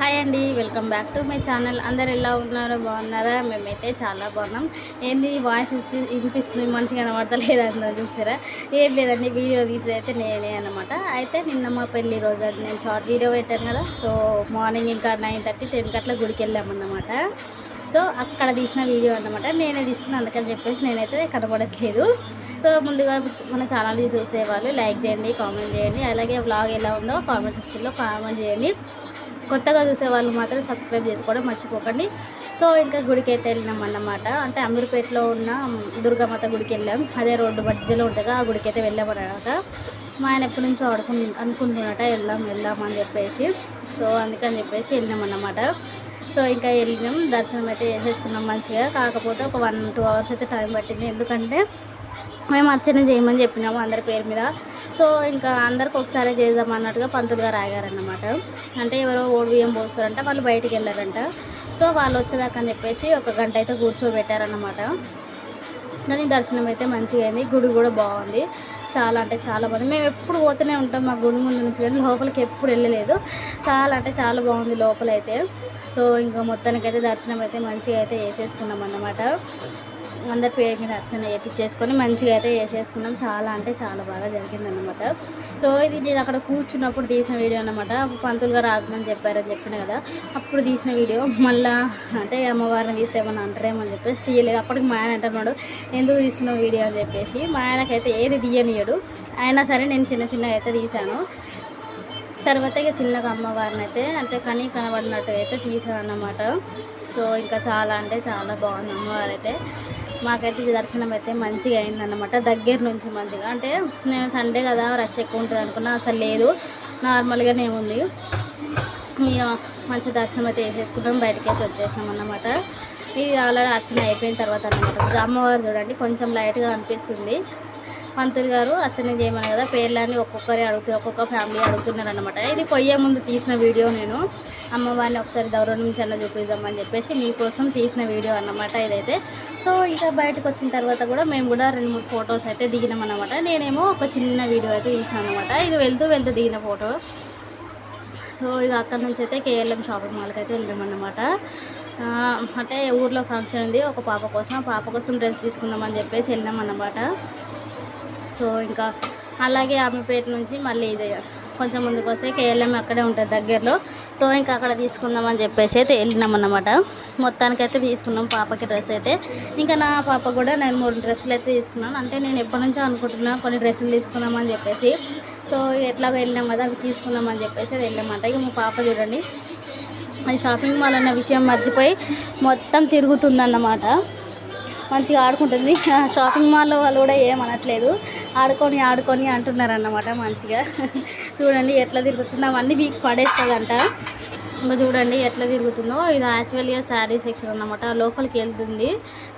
Hi అండి welcome back to my channel. అందరు ఎలా ఉన్నారో బాగున్నారా? మేమైతే చాలా బాగున్నాం. ఏంది వాయిస్ వినిపిస్తుంది మంచిగా కనబడతలేదు అందరూ చూస్తారా ఏం లేదండి వీడియో తీసేదైతే నేనే అనమాట అయితే నిన్న మా పెళ్ళి రోజు అది నేను షార్ట్ వీడియో పెట్టాను కదా సో మార్నింగ్ ఇంకా నైన్ థర్టీ టెన్కి అట్లా గుడికి వెళ్ళామన్నమాట సో అక్కడ తీసిన వీడియో అన్నమాట. నేనే తీస్తున్నాను అందుకని చెప్పేసి నేనైతే కనబడట్లేదు. సో ముందుగా మన ఛానల్ చూసేవాళ్ళు లైక్ చేయండి కామెంట్ చేయండి. అలాగే వ్లాగ్ ఎలా ఉందో కామెంట్ సెక్షన్లో కామెంట్ చేయండి. కొత్తగా చూసే వాళ్ళు మాత్రం సబ్స్క్రైబ్ చేసుకోవడం మర్చిపోకండి. సో ఇంకా గుడికి అయితే వెళ్ళినాం అన్నమాట. అంటే అమీర్పేటలో ఉన్న దుర్గామాత గుడికి వెళ్ళాం. అదే రోడ్డు మధ్యలో ఉంటుందా ఆ గుడికి అయితే వెళ్ళామన్నమాట మా ఆయన ఎప్పటి నుంచో ఆడుకు అనుకుంటున్నట వెళ్దాం వెళ్దాం అని చెప్పేసి. సో అందుకని చెప్పేసి వెళ్ళినాం అన్నమాట. సో ఇంకా వెళ్ళినాం దర్శనం అయితే చేసేసుకున్నాం మంచిగా. కాకపోతే ఒక వన్ టూ అవర్స్ అయితే టైం పట్టింది. ఎందుకంటే మేము అర్చన చేయమని చెప్పినాము అందరి పేరు మీద. సో ఇంకా అందరికి ఒకసారి చేద్దాం అన్నట్టుగా పంతులు గారు ఆగారన్నమాట. అంటే ఎవరో ఓడి బియ్యం పోస్తారంట వాళ్ళు బయటికి వెళ్ళారంట. సో వాళ్ళు వచ్చేదాకా అని చెప్పేసి ఒక గంట అయితే కూర్చోబెట్టారన్నమాట. కానీ దర్శనం అయితే మంచిగా అయింది గుడి కూడా బాగుంది. చాలా అంటే చాలా బాగుంది. మేము ఎప్పుడు పోతూనే ఉంటాం మా గుడి ముందు నుంచి కానీ లోపలికి ఎప్పుడు వెళ్ళలేదు. చాలా అంటే చాలా బాగుంది లోపలైతే. సో ఇంకా మొత్తానికైతే దర్శనం అయితే మంచిగా అయితే చేసేసుకున్నాం అన్నమాట అందరి పేరు మీద అర్చన చేసుకొని మంచిగా అయితే చేసేసుకున్నాం. చాలా అంటే చాలా బాగా జరిగిందనమాట సో ఇది నేను అక్కడ కూర్చున్నప్పుడు తీసిన వీడియో అనమాట పంతులు గారు ఆగమని చెప్పారని చెప్పిన కదా అప్పుడు తీసిన వీడియో. మళ్ళా అంటే అమ్మవారిని తీస్తే ఏమన్నా అంటారేమో అని చెప్పేసి తీయలేదు. అప్పటికి మా ఆయన అంటున్నాడు ఎందుకు తీసిన వీడియో? అని చెప్పేసి మా ఆయనకైతే ఏది తీయనియడు అయినా సరే నేను చిన్న చిన్న అయితే తీశాను. తర్వాత ఇక చిన్నగా అమ్మవారిని అయితే అంటే కనీ కనబడినట్టు అయితే తీసాను అన్నమాట సో ఇంకా చాలా అంటే చాలా బాగుంది అమ్మవారు అయితే. మాకైతే దర్శనం అయితే మంచిగా అయిందన్నమాట. దగ్గర నుంచి మంచిగా. అంటే నేను సండే కదా రష్ ఎక్కువ ఉంటుంది అనుకున్నా అసలు లేదు. నార్మల్గానే ఉంది. మంచి దర్శనం అయితే వేసేసుకుంటాం బయటకి అయితే వచ్చేసినాం అన్నమాట. ఇది ఆల్రెడీ అర్చన అయిపోయిన తర్వాత అనమాట అమ్మవారు చూడండి కొంచెం లైట్గా అనిపిస్తుంది. పంతులు గారు అచ్చనే చేయమని కదా పేర్లన్నీ ఒక్కొక్కరే అడుగుతూ ఒక్కొక్క ఫ్యామిలీ అడుగుతున్నారు అనమాట ఇది పొయ్యే ముందు తీసిన వీడియో నేను. అమ్మవారిని ఒకసారి దౌరం నుంచి అన్న చూపిద్దామని చెప్పేసి మీకోసం తీసిన వీడియో అన్నమాట ఇదైతే. సో ఇంకా బయటకు వచ్చిన తర్వాత కూడా మేము కూడా రెండు మూడు ఫొటోస్ అయితే దిగినాం అనమాట నేనేమో ఒక చిన్న వీడియో అయితే తీసాను అనమాట ఇది వెళ్తూ వెళ్తూ దిగిన ఫోటో. సో ఇక అక్కడ నుంచి అయితే కేఎల్ఎం షాపింగ్ మాల్కి అయితే వెళ్ళామన్నమాట. అంటే ఊర్లో ఫంక్షన్ ఉంది ఒక పాప కోసం ఆ పాప కోసం డ్రెస్ తీసుకుందామని చెప్పేసి వెళ్ళాం సో ఇంకా అలాగే ఆమెపేట నుంచి మళ్ళీ ఇది కొంచెం ముందుకు వస్తే కేఎల్ఎం అక్కడే ఉంటుంది దగ్గరలో. సో ఇంకా అక్కడ తీసుకుందామని చెప్పేసి అయితే వెళ్ళినాం అన్నమాట. మొత్తానికైతే తీసుకున్నాం పాపకి డ్రెస్ అయితే. ఇంకా నా పాప కూడా నేను మూడు డ్రెస్సులు అయితే తీసుకున్నాను. అంటే నేను ఎప్పటి నుంచో అనుకుంటున్నా కొన్ని డ్రెస్సులు తీసుకున్నామని చెప్పేసి. సో ఎట్లాగో వెళ్ళినాం కదా అవి తీసుకుందామని చెప్పేసి అది వెళ్ళామంట ఇక మా పాప చూడండి. షాపింగ్ మాల్ అన్న విషయం మర్చిపోయి మొత్తం తిరుగుతుందన్నమాట. మంచిగా ఆడుకుంటుంది. షాపింగ్ మాల్లో వాళ్ళు కూడా ఏమనట్లేదు ఆడుకొని ఆడుకొని అంటున్నారు అన్నమాట మంచిగా. చూడండి ఎట్లా తిరుగుతుందో. అవన్నీ వీక్ పడేస్తుందంట. ఇంకా చూడండి ఎట్లా తిరుగుతుందో. ఇది యాక్చువల్గా శారీ సెక్షన్ అన్నమాట. లోపలికి వెళ్తుంది.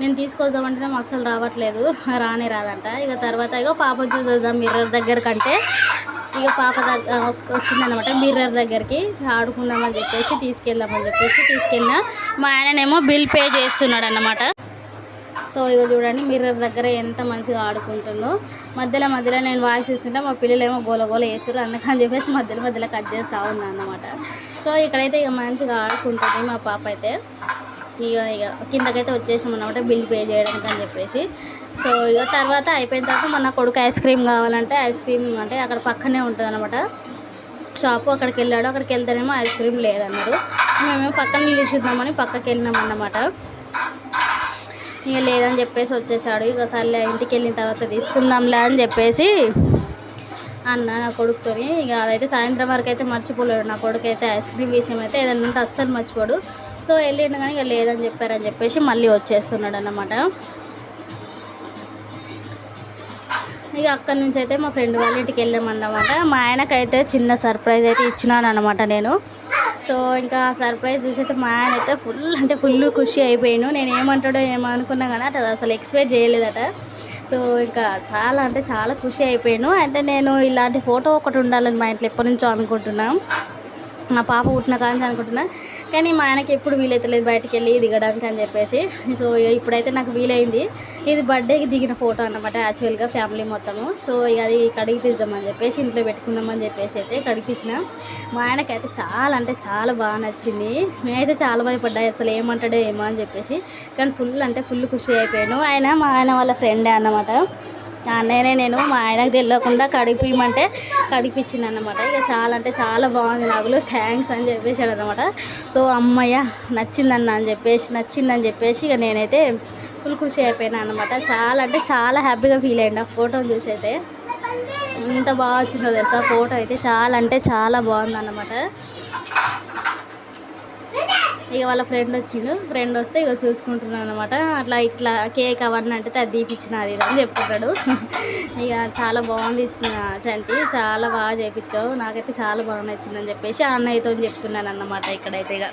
నేను తీసుకొద్దామంటే అస్సలు రావట్లేదు. రానే రాదంట. ఇక తర్వాత ఇక పాప చూసేద్దాం మిర్రర్ దగ్గర కంటే. ఇక పాప దగ్గర వచ్చిందనమాట మిర్రర్ దగ్గరికి. ఆడుకుందామని చెప్పేసి తీసుకెళ్దామని చెప్పేసి తీసుకెళ్ళిన. మా ఆయననేమో బిల్ పే చేస్తున్నాడు అన్నమాట సో ఇక చూడండి మిర్రర్ దగ్గర ఎంత మంచిగా ఆడుకుంటుందో. మధ్యలో మధ్యలో నేను వాయిస్ ఇస్తుంటే మా పిల్లలు ఏమో గోల గోల వేస్తారు అందుకని చెప్పేసి మధ్యలో మధ్యలో కట్ చేస్తూ ఉన్నాను అన్నమాట. సో ఇక్కడైతే ఇక మంచిగా ఆడుకుంటుంది మా పాప అయితే. ఇక ఇక కిందకైతే వచ్చేసినాం అనమాట బిల్ పే చేయడానికి అని చెప్పేసి. సో ఇక తర్వాత అయిపోయిన తర్వాత మన కొడుకు ఐస్ క్రీమ్ కావాలంటే ఐస్ క్రీమ్ అంటే అక్కడ పక్కనే ఉంటుంది అనమాట షాపు అక్కడికి వెళ్ళాడు అక్కడికి వెళ్తేనేమో ఐస్ క్రీమ్ లేదన్నారు. మేమేమో పక్కన నిలిచిద్దామని పక్కకి వెళ్ళినాం అన్నమాట. ఇక లేదని చెప్పేసి వచ్చేసాడు. ఇక సర్లే ఇంటికి వెళ్ళిన తర్వాత తీసుకుందాంలే అని చెప్పేసి అన్న నా కొడుకుతోని ఇక అదైతే సాయంత్రం వరకు అయితే మర్చిపోలేడు. నా కొడుకు అయితే ఐస్ క్రీమ్ విషయం అయితే ఏదైనా ఉంటే అస్సలు మర్చిపోడు. సో వెళ్ళిండు కానీ ఇక లేదని చెప్పారని చెప్పేసి మళ్ళీ వచ్చేస్తున్నాడు అన్నమాట. ఇక అక్కడి నుంచి అయితే మా ఫ్రెండ్ వాళ్ళ ఇంటికి వెళ్ళామన్నమాట. మా ఆయనకైతే చిన్న సర్ప్రైజ్ అయితే ఇచ్చినాను అనమాట నేను. సో ఇంకా సర్ప్రైజ్ చూసి అయితే మా ఆయన అయితే ఫుల్ అంటే ఫుల్ ఖుషి అయిపోయాను నేను ఏమంటాడో ఏమో అనుకున్నా కానీ అటు అసలు ఎక్స్పెక్ట్ చేయలేదట. సో ఇంకా చాలా అంటే చాలా ఖుషి అయిపోయాను అంటే నేను ఇలాంటి ఫోటో ఒకటి ఉండాలని మా ఇంట్లో ఎప్పటి నుంచో అనుకుంటున్నాను నా పాప పుట్టిన కానీ అనుకుంటున్నా. కానీ మా ఆయనకి ఎప్పుడు వీలైతలేదు బయటికి వెళ్ళి దిగడానికి అని చెప్పేసి. సో ఇప్పుడైతే నాకు వీలైంది. ఇది బర్త్డేకి దిగిన ఫోటో అన్నమాట యాక్చువల్గా ఫ్యామిలీ మొత్తము. సో ఇక అది కడిగిపిద్దామని చెప్పేసి ఇంట్లో పెట్టుకుందామని చెప్పేసి అయితే కడిగిపించిన. మా ఆయనకైతే చాలా అంటే చాలా బాగా నచ్చింది. నేనైతే చాలా భయపడ్డా అసలు ఏమంటాడో ఏమో అని చెప్పేసి. కానీ ఫుల్ అంటే ఫుల్ ఖుషి అయిపోయాను. ఆయన మా ఆయన వాళ్ళ ఫ్రెండే అన్నమాట. అన్నయ్యనే నేను మా ఆయనకు తెలియకుండా కడిపిమంటే కడిపించింది అనమాట ఇక చాలా అంటే చాలా బాగుంది నగులు థ్యాంక్స్ అని చెప్పేసాడు అనమాట సో అమ్మయ్య నచ్చిందన్న అని చెప్పేసి నచ్చిందని చెప్పేసి ఇక నేనైతే ఫుల్ ఖుషి అయిపోయినా అనమాట చాలా అంటే చాలా హ్యాపీగా ఫీల్ అయ్యింది ఆ ఫోటోని చూసి అయితే. ఎంత బాగా వచ్చిందో తెలుసా? ఫోటో అయితే చాలా అంటే చాలా బాగుంది అన్నమాట ఇక వాళ్ళ ఫ్రెండ్ వచ్చిండు. ఫ్రెండ్ వస్తే ఇక చూసుకుంటున్నాను అనమాట అట్లా ఇట్లా కేక్ అవన్నీ అంటే అది తీపిచ్చిన అది అని చెప్తున్నాడు ఇక చాలా బాగుంది ఇచ్చిన చంటి. చాలా బాగా చేయించావు నాకైతే చాలా బాగా నచ్చిందని చెప్పేసి ఆ అన్నయ్యతో చెప్తున్నాను అన్నమాట ఇక్కడైతే ఇక.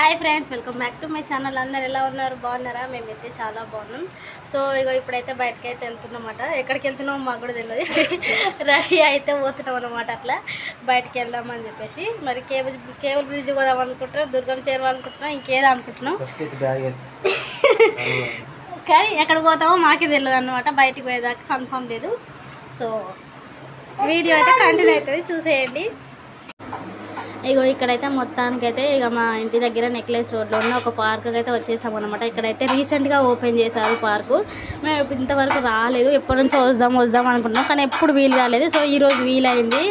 Hi friends welcome back to my channel. అందరు ఎలా ఉన్నారు? బాగున్నారా? మేమైతే చాలా బాగున్నాం. సో ఇగో ఇప్పుడైతే బయటకి అయితే వెళ్తున్నామట ఎక్కడికి వెళ్తున్నామో మాకు కూడా తెలియదు రెడీ అయితే పోతున్నాం అనమాట అట్లా. బయటకి వెళ్దామని చెప్పేసి. మరి కేబుల్ కేబుల్ బ్రిడ్జ్ పోదాం అనుకుంటున్నాం దుర్గం చేరువ అనుకుంటున్నాం ఇంకేదో అనుకుంటున్నాం. కానీ ఎక్కడికి పోతామో మాకే తెలియదు అనమాట బయటికి పోయేదాకా కన్ఫర్మ్ లేదు. సో వీడియో అయితే కంటిన్యూ అవుతుంది. చూసేయండి. ఇగో ఇక్కడైతే మొత్తానికైతే ఇక మా ఇంటి దగ్గర నెక్లెస్ రోడ్లో ఉన్న ఒక పార్క్ అయితే వచ్చేసాం అనమాట ఇక్కడైతే రీసెంట్గా ఓపెన్ చేశారు పార్కు. మేము ఇంతవరకు రాలేదు. ఎప్పటి నుంచో వద్దాం వద్దాం అనుకున్నాం. కానీ ఎప్పుడు వీలు కాలేదు. సో ఈరోజు వీలైంది.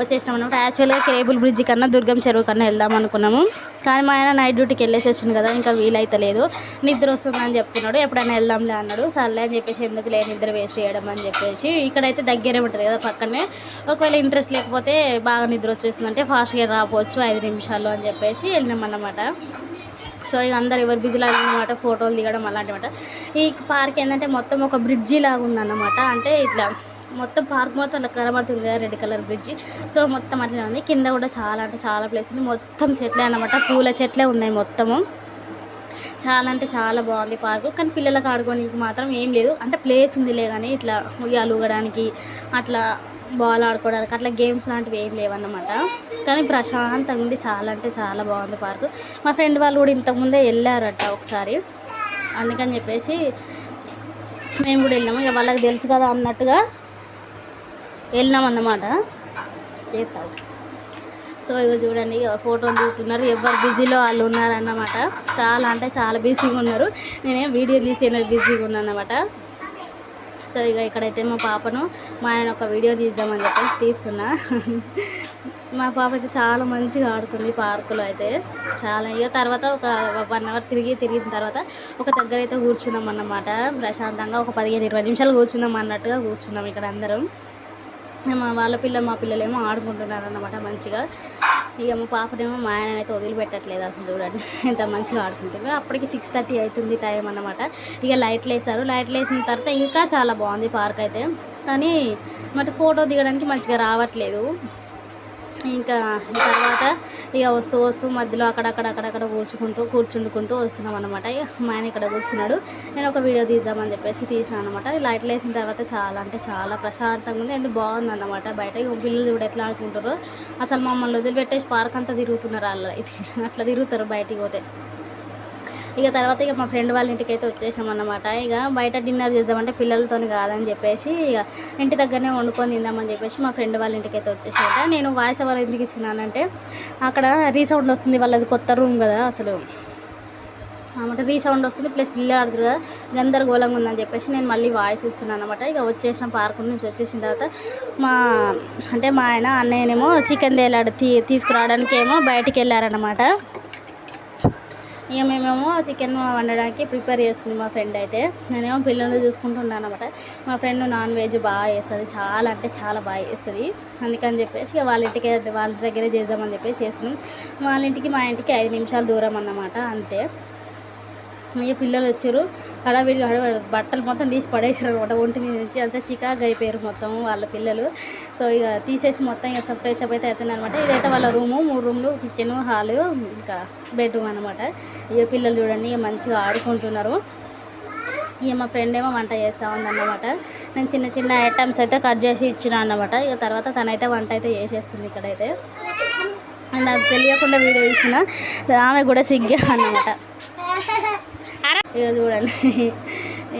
వచ్చేసినాం అనమాట యాక్చువల్గా కేబుల్ బ్రిడ్జ్ కన్నా దుర్గం చెరువు కన్నా వెళ్దాం అనుకున్నాము. కానీ మా ఆయన నైట్ డ్యూటీకి వెళ్ళేసి వచ్చింది కదా ఇంకా వీలైతలేదు నిద్ర వస్తుందని చెప్తున్నాడు. ఎప్పుడైనా వెళ్దాంలే అన్నాడు. సర్లే అని చెప్పేసి ఎందుకు లేదు నిద్ర వేస్ట్ చేయడం అని చెప్పేసి ఇక్కడైతే దగ్గరే ఉంటుంది కదా పక్కనే. ఒకవేళ ఇంట్రెస్ట్ లేకపోతే బాగా నిద్ర వచ్చేస్తుందంటే ఫాస్ట్గా రాపోవచ్చు ఐదు నిమిషాలు అని చెప్పేసి వెళ్ళినామన్నమాట సో ఇక అందరు ఎవరు బిజీలో అనమాట ఫోటోలు దిగడం అలాంటిమాట ఈ పార్క్ ఏంటంటే మొత్తం ఒక బ్రిడ్జి లాగా ఉందన్నమాట. అంటే ఇట్లా మొత్తం పార్క్ మొత్తం అలా కనబడుతుంది కదా రెడ్ కలర్ బ్రిడ్జి సో మొత్తం అట్లనే ఉంది. కింద కూడా చాలా అంటే చాలా ప్లేస్ ఉంది. మొత్తం చెట్లే అన్నమాట. పూల చెట్లే ఉన్నాయి మొత్తము. చాలా అంటే చాలా బాగుంది పార్కు కానీ పిల్లలకు ఆడుకోవడానికి మాత్రం ఏం లేదు. అంటే ప్లేస్ ఉందిలే కానీ ఇట్లా ఉయ్యాలు ఊగడానికి అట్లా బాల్ ఆడుకోవడానికి అట్లా గేమ్స్ లాంటివి ఏం లేవన్నమాట. కానీ ప్రశాంతంగా ఉంది. చాలా అంటే చాలా బాగుంది పార్కు మా ఫ్రెండ్ వాళ్ళు కూడా ఇంతకుముందే వెళ్ళారట ఒకసారి. అందుకని చెప్పేసి మేము కూడా వెళ్ళాము. ఇక వాళ్ళకి తెలుసు కదా అన్నట్టుగా వెళ్ళినాం అన్నమాట చేస్తాం. సో ఇక చూడండి ఫోటోలు దిగుతున్నారు. ఎవరు బిజీలో వాళ్ళు ఉన్నారన్నమాట. చాలా అంటే చాలా బిజీగా ఉన్నారు. నేనే వీడియో తీసి బిజీగా ఉన్నాను అన్నమాట సో ఇక ఇక్కడైతే మా పాపను మా ఆయన ఒక వీడియో తీద్దామని చెప్పేసి తీస్తున్నా. మా పాప అయితే చాలా మంచిగా ఆడుకుంది పార్కులో అయితే. చాలా ఇక తర్వాత ఒక వన్ అవర్ తిరిగి తిరిగిన తర్వాత ఒక దగ్గర అయితే కూర్చున్నాం అన్నమాట ప్రశాంతంగా ఒక పదిహేను ఇరవై నిమిషాలు కూర్చుందాం అన్నట్టుగా కూర్చున్నాం ఇక్కడ అందరం. మా వాళ్ళ పిల్లలు మా పిల్లలేమో ఆడుకుంటున్నారు అన్నమాట మంచిగా. ఇక మా పాపనేమో మా ఆయన అయితే వదిలిపెట్టట్లేదు అసలు చూడండి. ఎంత మంచిగా ఆడుకుంటుంది. అప్పటికి సిక్స్ థర్టీ అవుతుంది టైం అన్నమాట. ఇక లైట్లు వేస్తారు లైట్లు వేసిన తర్వాత ఇంకా చాలా బాగుంది పార్క్ అయితే. కానీ మరి ఫోటో దిగడానికి మంచిగా రావట్లేదు. ఇంకా తర్వాత ఇక వస్తూ వస్తూ మధ్యలో అక్కడక్కడ అక్కడక్కడ కూర్చుకుంటూ కూర్చుండుకుంటూ వస్తున్నాం అనమాట ఇక మా ఆయన ఇక్కడ కూర్చున్నాడు. నేను ఒక వీడియో తీద్దామని చెప్పేసి తీసిన అనమాట లైట్లు వేసిన తర్వాత చాలా అంటే చాలా ప్రశాంతంగా ఉంది. అండ్ బాగుంది అనమాట బయట పిల్లలు కూడా ఎట్లా ఆడుకుంటారో అసలు మమ్మల్ని వదిలిపెట్టేసి పార్క్ అంతా తిరుగుతున్నారు వాళ్ళు. అయితే అట్లా తిరుగుతారు బయటికి పోతే. ఇక తర్వాత ఇక మా ఫ్రెండ్ వాళ్ళ ఇంటికి అయితే వచ్చేసాం అన్నమాట. ఇక బయట డిన్నర్ చేద్దామంటే పిల్లలతో కాదని చెప్పేసి ఇక ఇంటి దగ్గరనే వండుకొని తిందామని చెప్పేసి మా ఫ్రెండ్ వాళ్ళ ఇంటికి అయితే వచ్చేసాట నేను వాయిస్ ఎవరు ఎందుకు ఇస్తున్నానంటే అక్కడ రీసౌండ్ వస్తుంది వాళ్ళది కొత్త రూమ్ కదా అసలు. అనమాట రీసౌండ్ వస్తుంది ప్లస్ పిల్లలు ఆడుతారు కదా గందరగోళంగా ఉందని చెప్పేసి నేను మళ్ళీ వాయిస్ ఇస్తున్నాను అనమాట ఇక వచ్చేసిన పార్క్ నుంచి వచ్చేసిన తర్వాత మా అంటే మా ఆయన అన్నయ్యనేమో చికెన్ తేలాడు తీ తీసుకురావడానికి ఏమో బయటికి వెళ్ళారనమాట ఇక మేమేమో చికెన్ వండడానికి ప్రిపేర్ చేస్తుంది మా ఫ్రెండ్ అయితే. నేనేమో పిల్లల్ని చూసుకుంటున్నాను అనమాట మా ఫ్రెండ్ నాన్ వెజ్ బాగా చేస్తుంది. చాలా అంటే చాలా బాగా చేస్తుంది. అందుకని చెప్పేసి ఇక వాళ్ళ ఇంటికి వాళ్ళ దగ్గరే చేద్దామని చెప్పేసి చేస్తున్నాం. వాళ్ళ ఇంటికి మా ఇంటికి ఐదు నిమిషాలు దూరం అన్నమాట. అంతే. ఇక పిల్లలు వచ్చారు. హడావిడి హడావిడి బట్టలు మొత్తం తీసి పడేసారు అనమాట ఒంటి మీద నుంచి అంతా చికాగా అయిపోయారు మొత్తం వాళ్ళ పిల్లలు. సో ఇక తీసేసి మొత్తం ఇక ఫ్రెష్ అప్ అయితే అవుతుంది అనమాట ఇదైతే వాళ్ళ రూము మూడు రూమ్లు కిచెన్ హాలు ఇంకా బెడ్రూమ్ అనమాట ఇక పిల్లలు చూడండి ఇక మంచిగా ఆడుకుంటున్నారు. ఇక మా ఫ్రెండ్ ఏమో వంట చేస్తూ ఉందన్నమాట నేను చిన్న చిన్న ఐటమ్స్ అయితే కట్ చేసి ఇచ్చిన అన్నమాట. ఇక తర్వాత తనైతే వంట అయితే చేసేస్తుంది ఇక్కడైతే. నాకు తెలియకుండా వీడియో ఇస్తున్నా ఆమె కూడా సిగ్గా అన్నమాట. ఇక చూడండి.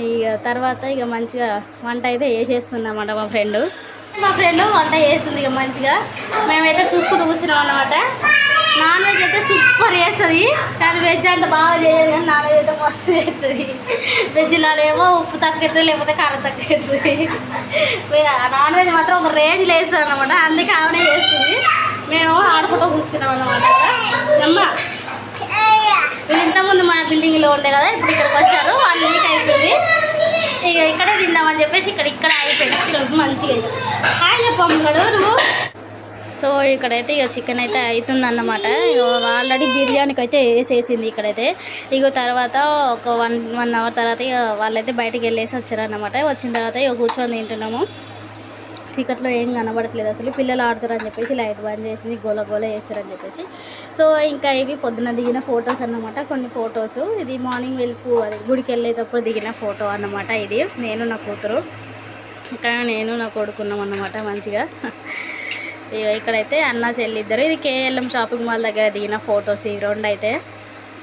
ఇక తర్వాత ఇక మంచిగా వంట అయితే వేసేస్తుందన్నమాట మా ఫ్రెండ్. మా ఫ్రెండ్ వంట చేస్తుంది ఇక మంచిగా. మేమైతే చూసుకుంటూ కూర్చున్నాం అనమాట నాన్ వెజ్ అయితే సూపర్ చేస్తుంది. కానీ వెజ్ అంత బాగా చేయదు కానీ నాన్ వెజ్ అయితే మస్తు చేస్తుంది. వెజ్లోనేమో ఉప్పు తక్కువ అవుతుంది లేకపోతే కారం తక్కువ అవుతుంది నాన్ వెజ్ మాత్రం ఒక రేంజ్ లేస్తుంది అనమాట అందుకే ఆమెనే చేస్తుంది. మేము ఆడుకుంటూ కూర్చున్నాం అనమాట అమ్మ వీళ్ళు ఇంతకుముందు మన బిల్డింగ్లో ఉండే కదా ఇప్పుడు ఇక్కడికి వచ్చారు. వాళ్ళు లీక్ అయిపోయింది. ఇక ఇక్కడే తిందామని చెప్పేసి ఇక్కడ ఇక్కడ అయిపోయింది. ఇక్కడ మంచిగా హాయ్ చెప్పమ్మడు నువ్వు? సో ఇక్కడైతే ఇక చికెన్ అయితే అవుతుంది అన్నమాట ఆల్రెడీ బిర్యానీకి అయితే వేసేసింది ఇక్కడైతే. ఇక తర్వాత ఒక వన్ వన్ అవర్ తర్వాత ఇక వాళ్ళైతే బయటకు వెళ్ళేసి వచ్చారన్నమాట. వచ్చిన తర్వాత ఇక కూర్చొని తింటున్నాము. చీకట్లో ఏం కనబడట్లేదు అసలు. పిల్లలు ఆడుతారని చెప్పేసి లైట్ బంద్ చేసింది గోల గోల వేస్తారని చెప్పేసి. సో ఇంకా ఇవి పొద్దున దిగిన ఫొటోస్ అన్నమాట కొన్ని ఫొటోస్. ఇది మార్నింగ్ వెళ్ళిపో అది గుడికి వెళ్ళేటప్పుడు దిగిన ఫోటో అన్నమాట ఇది. నేను నా కూతురు. ఇంకా నేను నా కొడుకున్నాం అన్నమాట మంచిగా. ఇక్కడైతే అన్న చెల్లి ఇద్దరు. ఇది కేఎల్ఎం షాపింగ్ మాల్ దగ్గర దిగిన ఫొటోస్ ఈ రెండు అయితే.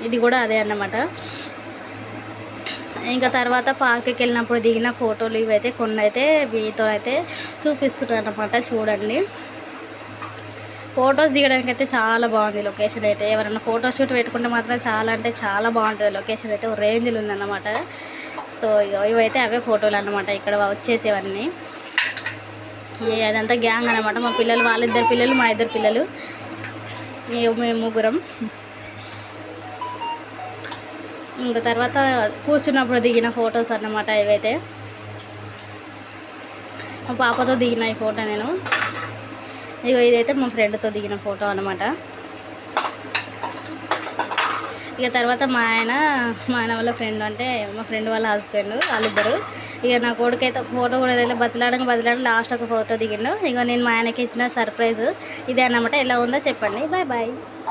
ఇది కూడా అదే అన్నమాట. ఇంకా తర్వాత పార్క్కి వెళ్ళినప్పుడు దిగిన ఫోటోలు ఇవైతే కొన్ని అయితే మీతో అయితే చూపిస్తున్నాను అనమాట చూడండి. ఫొటోస్ దిగడానికి అయితే చాలా బాగుంది లొకేషన్ అయితే. ఎవరైనా ఫోటో షూట్ పెట్టుకుంటే మాత్రం చాలా అంటే చాలా బాగుంటుంది లొకేషన్ అయితే. ఒక ఉందన్నమాట. సో ఇవైతే అవే ఫోటోలు అన్నమాట ఇక్కడ వచ్చేసేవన్నీ. అదంతా గ్యాంగ్ అనమాట మా పిల్లలు వాళ్ళిద్దరు పిల్లలు మా ఇద్దరు పిల్లలు. మేము ముగ్గురం. ఇంకా తర్వాత కూర్చున్నప్పుడు దిగిన ఫొటోస్ అన్నమాట ఇవైతే. మా పాపతో దిగిన ఈ ఫోటో నేను. ఇగో ఇదైతే మా ఫ్రెండ్తో దిగిన ఫోటో అనమాట ఇక తర్వాత మా ఆయన మా ఆయన వాళ్ళ ఫ్రెండ్ అంటే మా ఫ్రెండ్ వాళ్ళ హస్బెండ్ వాళ్ళిద్దరు. ఇక నా కొడుకైతే అయితే ఫోటో కూడా తెలియదు బతిలాడక బతిలాడక లాస్ట్ ఒక ఫోటో దిగిండు. ఇక నేను మా ఆయనకి ఇచ్చిన సర్ప్రైజ్ ఇదే అన్నమాట. ఎలా ఉందో చెప్పండి. Bye bye.